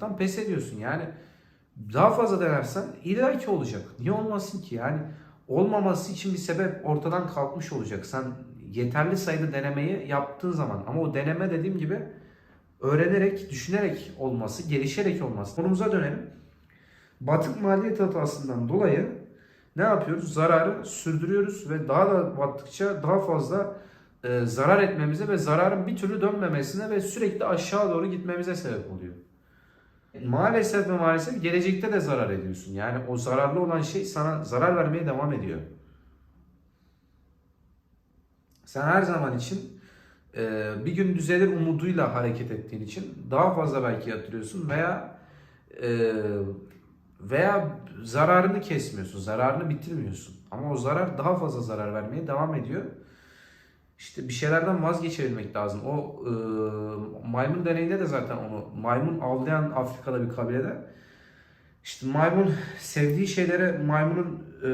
Tam pes ediyorsun yani. Daha fazla denersen illaki olacak. Niye olmasın ki? Yani olmaması için bir sebep ortadan kalkmış olacak. Sen yeterli sayıda denemeyi yaptığın zaman ama o deneme dediğim gibi öğrenerek, düşünerek olması, gelişerek olması. Konumuza dönelim. Batık maliyet hatasından dolayı ne yapıyoruz? Zararı sürdürüyoruz ve daha da battıkça daha fazla e, zarar etmemize ve zararın bir türlü dönmemesine ve sürekli aşağı doğru gitmemize sebep oluyor. Maalesef ve maalesef gelecekte de zarar ediyorsun. Yani o zararlı olan şey sana zarar vermeye devam ediyor. Sen her zaman için e, bir gün düzelir umuduyla hareket ettiğin için daha fazla belki yatırıyorsun veya e, veya zararını kesmiyorsun, zararını bitirmiyorsun. Ama o zarar daha fazla zarar vermeye devam ediyor. İşte bir şeylerden vazgeçebilmek lazım. O e, maymun deneyinde de zaten onu maymun avlayan Afrika'da bir kabilede işte maymun sevdiği şeylere maymunun e,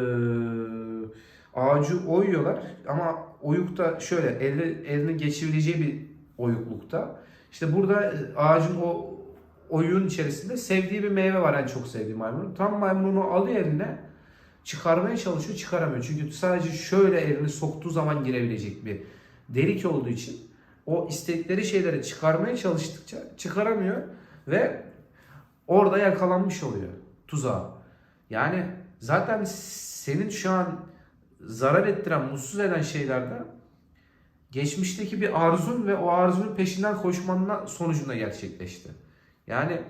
ağacı oyuyorlar ama oyukta şöyle eli, elini geçirebileceği bir oyuklukta. İşte burada e, ağacın o oyun içerisinde sevdiği bir meyve var en çok sevdiği maymunun. Tam maymununu alıyor eline çıkarmaya çalışıyor çıkaramıyor. Çünkü sadece şöyle elini soktuğu zaman girebilecek bir delik olduğu için o istedikleri şeyleri çıkarmaya çalıştıkça çıkaramıyor ve orada yakalanmış oluyor tuzağa. Yani zaten senin şu an zarar ettiren, mutsuz eden şeylerde geçmişteki bir arzun ve o arzunun peşinden koşmanın sonucunda gerçekleşti. Yani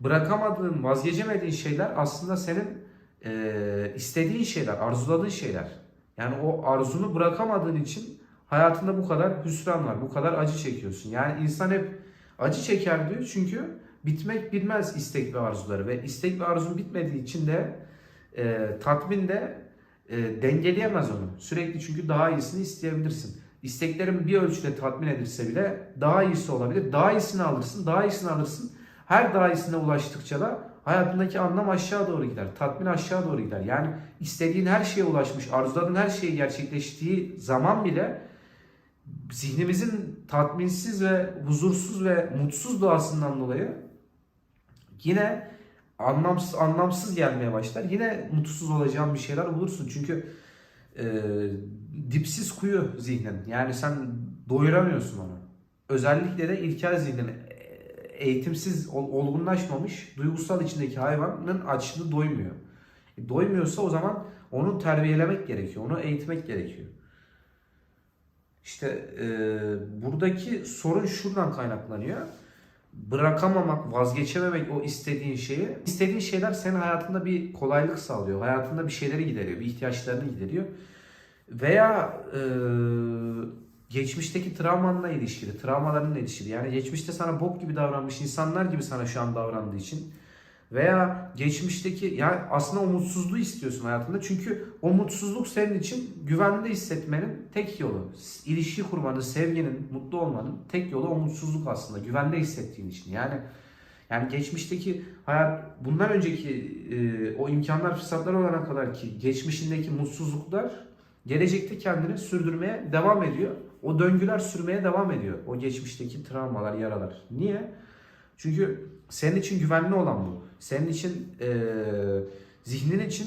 bırakamadığın, vazgeçemediğin şeyler aslında senin e, istediğin şeyler, arzuladığın şeyler. Yani o arzunu bırakamadığın için hayatında bu kadar hüsran var, bu kadar acı çekiyorsun. Yani insan hep acı çeker diyor çünkü bitmek bilmez istek ve arzuları ve istek ve arzun bitmediği için de e, tatmin de e, dengeleyemez onu. Sürekli çünkü daha iyisini isteyebilirsin. İsteklerin bir ölçüde tatmin edilse bile daha iyisi olabilir. Daha iyisini alırsın, daha iyisini alırsın. Her daha iyisine ulaştıkça da hayatındaki anlam aşağı doğru gider. Tatmin aşağı doğru gider. Yani istediğin her şeye ulaşmış, arzuladığın her şey gerçekleştiği zaman bile zihnimizin tatminsiz ve huzursuz ve mutsuz doğasından dolayı yine anlamsız anlamsız gelmeye başlar. Yine mutsuz olacağın bir şeyler bulursun. Çünkü e, dipsiz kuyu zihnin. Yani sen doyuramıyorsun onu. Özellikle de ilkel zihnin eğitimsiz, olgunlaşmamış, duygusal içindeki hayvanın açlığı doymuyor. E, doymuyorsa o zaman onu terbiyelemek gerekiyor, onu eğitmek gerekiyor. İşte e, buradaki sorun şuradan kaynaklanıyor. Bırakamamak, vazgeçememek o istediğin şeyi. İstediğin şeyler senin hayatında bir kolaylık sağlıyor. Hayatında bir şeyleri gideriyor, bir ihtiyaçlarını gideriyor. Veya e, geçmişteki travmanla ilişkili, travmalarınla ilişkili. Yani geçmişte sana bok gibi davranmış insanlar gibi sana şu an davrandığı için veya geçmişteki yani aslında o mutsuzluğu istiyorsun hayatında. Çünkü o mutsuzluk senin için güvende hissetmenin tek yolu. İlişki kurmanın, sevginin, mutlu olmanın tek yolu o mutsuzluk aslında. Güvende hissettiğin için. Yani yani geçmişteki hayat bundan önceki e, o imkanlar, fırsatlar olana kadar ki geçmişindeki mutsuzluklar gelecekte kendini sürdürmeye devam ediyor. O döngüler sürmeye devam ediyor. O geçmişteki travmalar, yaralar. Niye? Çünkü senin için güvenli olan bu. Senin için e, zihnin için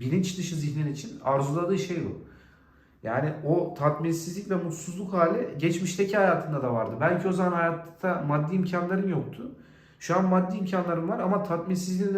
bilinç dışı zihnin için arzuladığı şey bu. Yani o tatminsizlik ve mutsuzluk hali geçmişteki hayatında da vardı. Belki o zaman hayatta maddi imkanların yoktu. Şu an maddi imkanların var ama tatminsizliğin